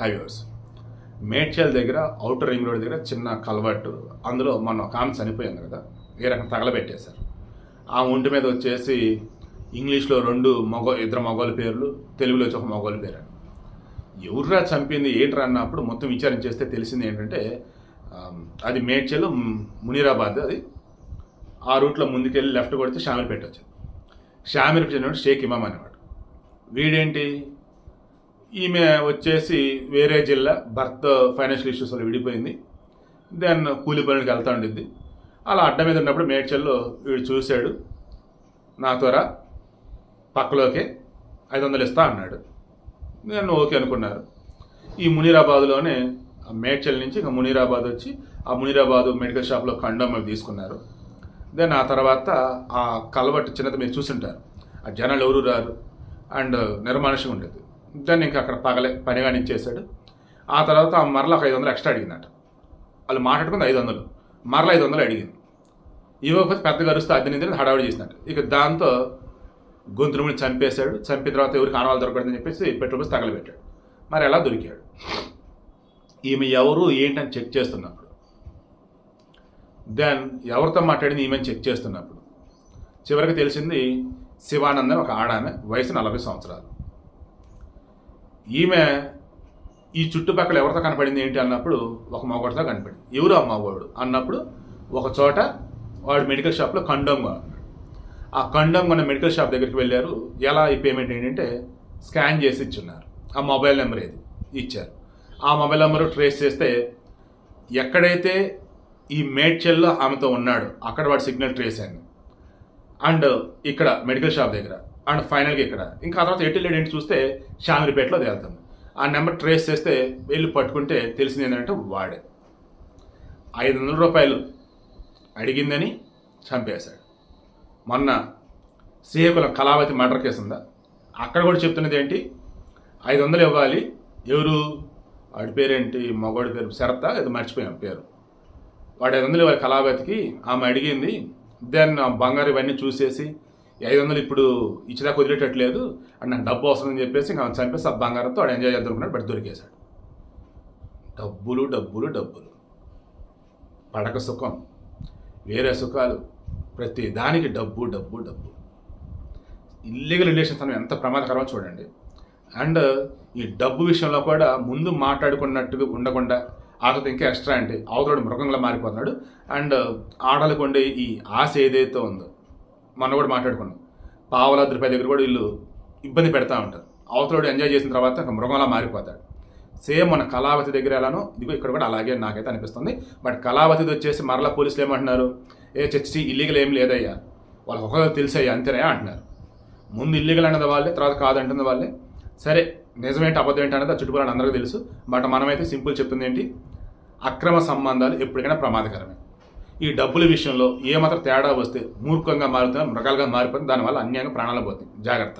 Highways. Medchal దగ్గర outer ring road దగ్గర చిన్న కలవట్టు అందులో మన ఒక ఆమె చనిపోయింది కదా ఏ రకం తగలబెట్టేశారు. ఆ ఒంటి మీద వచ్చేసి ఇంగ్లీష్లో రెండు మగ ఇద్దరు మగవాళ్ళ పేర్లు తెలుగులో వచ్చి ఒక మగవాళ్ళ పేరు ఎవర్రా చంపింది ఏంట్రా అన్నప్పుడు మొత్తం విచారం చేస్తే తెలిసింది ఏంటంటే అది మేడ్చల్ మునీరాబాద్ అది. ఆ రూట్లో ముందుకెళ్ళి లెఫ్ట్ కొడితే షామీర్పేట వచ్చింది. షామీర్పేట చెందిన షేక్ ఇమామ్ అనేవాడు. వీడేంటి? ఈమె వచ్చేసి వేరే జిల్లా భర్త ఫైనాన్షియల్ ఇష్యూస్ వల్ల విడిపోయింది. దెన్ కూలి పనులకి వెళ్తా ఉండిద్ది. అలా అడ్డ మీద ఉన్నప్పుడు మేడ్చల్లో వీడు చూశాడు. నా త్వర పక్కలోకే ఐదు వందలు ఇస్తా అన్నాడు. నేను ఓకే అనుకున్నారు. ఈ మునీరాబాద్లోనే ఆ మేడ్చల్ నుంచి ఇంకా మునీరాబాద్ వచ్చి ఆ మునీరాబాద్ మెడికల్ షాప్లో కండోమ్ అవి తీసుకున్నారు. దెన్ ఆ తర్వాత ఆ కలవట్టు చిన్నది మీరు చూసుంటారు. ఆ జనాలు ఎవరు రారు. అండ్ నిర్మానుషంగా ఉండేది. దాన్ని ఇంకా అక్కడ పగలే పని కానీ చేశాడు ఆ తర్వాత మరల మరలా ఒక ఐదు వందలు ఎక్స్ట్రా అడిగిందట. వాళ్ళు మాట్లాడుకుంది ఐదు వందలు. మరలా ఐదు వందలు అడిగింది. ఇవ్వకపోతే పెద్దగా అరుస్తూ అద్దె నిద్ర హడావిడి చేసినట్టు. ఇక దాంతో గొంతురుముని చంపేశాడు. చంపిన తర్వాత ఎవరికి ఆనవాళ్ళు దొరకడని చెప్పేసి పెట్రోల్ పోసి తగలబెట్టాడు. మరి ఎలా దొరికాడు? ఈమె ఎవరు ఏంటని చెక్ చేస్తున్నప్పుడు. దెన్ ఎవరితో మాట్లాడింది ఈమెను చెక్ చేస్తున్నప్పుడు. చివరికి తెలిసింది శివానంద్ ఒక ఆడామె వయసు నలభై సంవత్సరాలు. ఈమె ఈ చుట్టుపక్కల ఎవరితో కనపడింది ఏంటి అన్నప్పుడు ఒక మగవాడితో కనపడింది. ఎవరు ఆ మగవాడు? అన్నప్పుడు ఒక చోట వాడు మెడికల్ షాప్లో కండోమ్ ఆ కండోమ్ కొన్న మెడికల్ షాప్ దగ్గరికి వెళ్ళారు. ఎలా ఈ పేమెంట్ ఏంటంటే స్కాన్ చేసి ఇచ్చున్నారు. ఆ మొబైల్ నెంబర్ ఏది? ఇచ్చారు. ఆ మొబైల్ నెంబర్ ట్రేస్ చేస్తే ఎక్కడైతే ఈ మేడ్చెల్లో ఆమెతో ఉన్నాడు అక్కడ వాడు సిగ్నల్ ట్రేస్ అయింది. అండ్ ఇక్కడ మెడికల్ షాప్ దగ్గర అండ్ ఫైనల్గా ఇక్కడ. ఇంకా ఆ తర్వాత ఎటు వెళ్ళాడు చూస్తే షామిరిపేటలో తేలుతాం ఆ నెంబర్ ట్రేస్ చేస్తే వెళ్ళి పట్టుకుంటే తెలిసింది ఏంటంటే వాడే. ఐదు వందల రూపాయలు అడిగిందని చంపేశాడు. మొన్న శ్రీకాకుళం కళావతి మర్డర్ కేసు ఉందా? అక్కడ కూడా చెప్తున్నది ఏంటి? ఐదు వందలు ఇవ్వాలి. ఎవరు? వాడి పేరేంటి? మగవాడి పేరు శరత ఇది మర్చిపోయాం పేరు. వాడు ఐదు వందలు ఇవ్వాలి కళావతికి. ఆమె అడిగింది. దెన్ ఆ బంగారు ఇవన్నీ చూసేసి ఐదు వందలు ఇప్పుడు ఇచ్చినా కుదిరేటట్లేదు అండ్ నాకు డబ్బు వస్తుందని చెప్పేసి ఇంకా చంపేసి ఆ బంగారంతో వాడు ఎంజాయ్ చేద్దాం బట్ దొరికేశాడు. డబ్బులు డబ్బులు డబ్బులు. పడక సుఖం వేరే సుఖాలు. ప్రతి దానికి డబ్బు డబ్బు డబ్బు. ఇల్లీగల్ రిలేషన్స్ అనేవి ఎంత ప్రమాదకరమో చూడండి. అండ్ ఈ డబ్బు విషయంలో కూడా ముందు మాట్లాడుకున్నట్టుగా ఉండకుండా ఆకలితో ఇంకా ఎక్స్ట్రా అంటే అవతడు మృగంగా మారిపోతున్నాడు. అండ్ ఆడలకు ఉండే ఈ ఆశ ఏదైతే ఉందో మనం కూడా మాట్లాడుకున్నాం. పావలాద్రిపై దగ్గర కూడా వీళ్ళు ఇబ్బంది పెడతా ఉంటారు. అవతలోడు ఎంజాయ్ చేసిన తర్వాత ఒక మృగంలా మారిపోతాడు. సేమ్ మన కళావతి దగ్గర ఎలానో ఇదిగో ఇక్కడ కూడా అలాగే నాకైతే అనిపిస్తుంది. బట్ కళావతిది వచ్చేసి మరలా పోలీసులు ఏమంటున్నారు? ఏ చర్చి ఇల్లీగల్ ఏం లేదయ్యా. వాళ్ళకి ఒకరు తెలిసయ్యా అంతేనే అంటున్నారు. ముందు ఇల్లీగల్ అన్నది వాళ్ళే తర్వాత కాదంటుంది వాళ్ళే. సరే నిజమేంటి అబద్ధం ఏంటి అనేది ఆ చుట్టుపక్కల అందరికీ తెలుసు. బట్ మనమైతే సింపుల్ చెప్తుంది ఏంటి అక్రమ సంబంధాలు ఎప్పటికైనా ప్రమాదకరమే. ఈ డబ్బుల విషయంలో ఏమాత్రం తేడా వస్తే మూర్ఖంగా మారుతున్నా మృగాలుగా మారిపోతుంది దానివల్ల అన్యాయంగా ప్రాణాలు పోతాయి. జాగ్రత్త.